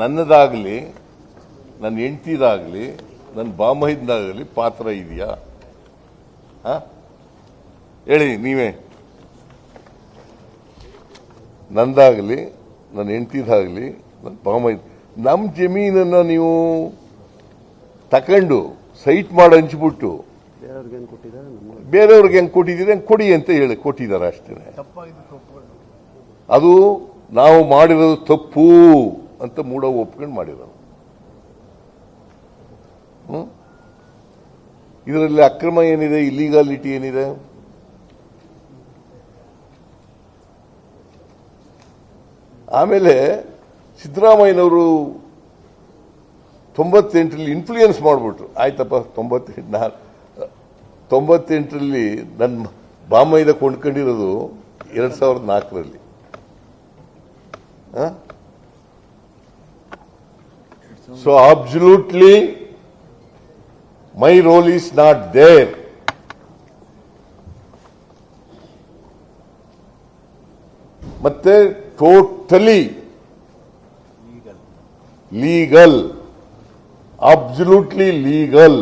ನನ್ನದಾಗಲಿ ನನ್ನ ಹೆಂಡತಿದಾಗಲಿ ನನ್ನ ಬಾಮಹಿದಾಗಲಿ ಪಾತ್ರ ಇದೆಯಾ? ಹೇಳಿ ನೀವೇ. ನಂದಾಗಲಿ ನನ್ನ ಹೆಂಡತಿದಾಗಲಿ ನನ್ನ ಬಾಮೈ ನಮ್ಮ ಜಮೀನನ್ನು ನೀವು ತಕೊಂಡು ಸೈಟ್ ಮಾಡಿ ಹಂಚ್ಬಿಟ್ಟು ಬೇರೆಯವ್ರಿಗೆ ಹೆಂಗೆ ಕೊಟ್ಟಿದ್ದಾರೆ ನಮ್ಮ ಬೇರೆಯವ್ರಿಗೆ ಹೆಂಗ್ ಕೊಟ್ಟಿದ್ದೀರಿ ಹಂಗೆ ಕೊಡಿ ಅಂತ ಹೇಳಿ ಕೊಟ್ಟಿದ್ದಾರೆ ಅಷ್ಟೇ ಅದು ನಾವು ಮಾಡಿರೋದು ತಪ್ಪು. ಅಂತ ಮೂಡ ಒಪ್ಕೊಂಡು ಮಾಡಿರೋದು? ಇದರಲ್ಲಿ ಅಕ್ರಮ ಏನಿದೆ ಇಲ್ಲಿಗಾಲಿಟಿ ಏನಿದೆ? ಆಮೇಲೆ ಸಿದ್ದರಾಮಯ್ಯನವರು ತೊಂಬತ್ತೆಂಟರಲ್ಲಿ ಇನ್ಫ್ಲೂಯೆನ್ಸ್ ಮಾಡಿಬಿಟ್ರು. ಆಯ್ತಪ್ಪ, ತೊಂಬತ್ತೆಂಟು ನಾನು ತೊಂಬತ್ತೆಂಟರಲ್ಲಿ ನನ್ನ ಬಾಮೈದ ಕೊಂಡ್ಕೊಂಡಿರೋದು ಎರಡು ಸಾವಿರದ ನಾಲ್ಕರಲ್ಲಿ. so absolutely my role is not there ಮತ್ತೆ ಟೋಟಲಿ ಲೀಗಲ್ ಅಬ್ಸಲ್ಯೂಟ್ಲಿ ಲೀಗಲ್